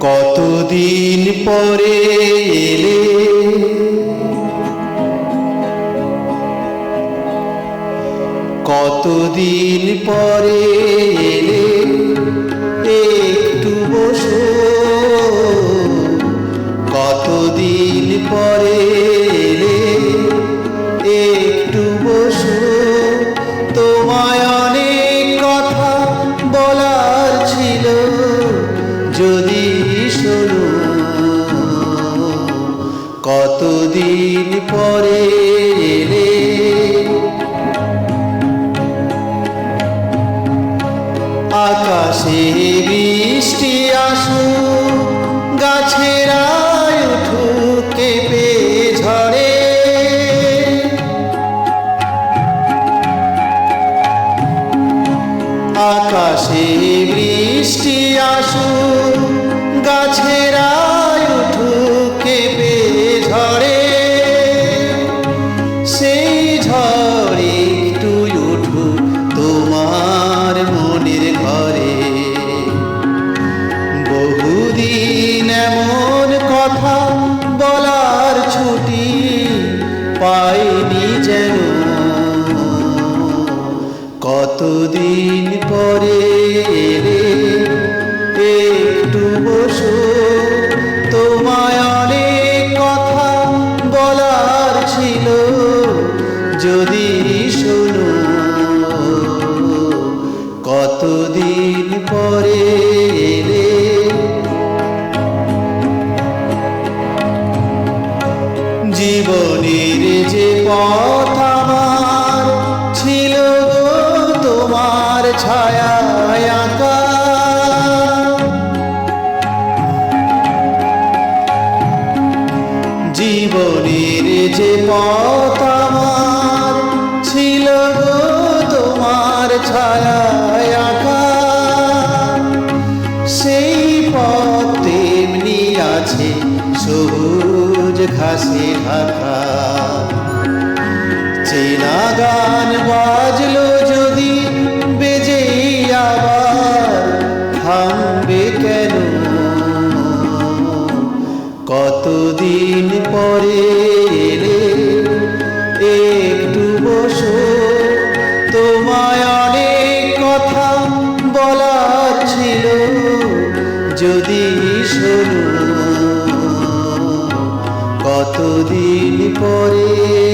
কতদিন পরে এলে? কতদিন পরে এলে? কতদিন পরে এলে? আকাশে বৃষ্টি আসু গাছেরা উঠু কেঁপে ঝরে। আকাশে বৃষ্টি আসু গাছেরা পাইনি যেন। কতদিন পরে এলে একটু বসো। তোমায় অনেক কথা বলার ছিল, যদি শোনো। কতদিন পরে এলে জীবনের যে পথ আমার ছিল গো তোমার ছায়া জীবনের যে পথ আমার ছিল গো তোমার ছায়া সেই পথ তেমনি আছে সবুজ ঘাসে ঢাকা। চেনা গান বাজলো যদি বেজে আবার, থামবে কেন? কতদিন পরে একটু বসো। তোমায় কথা ছিল, যদি শোনো। কতদিন পরে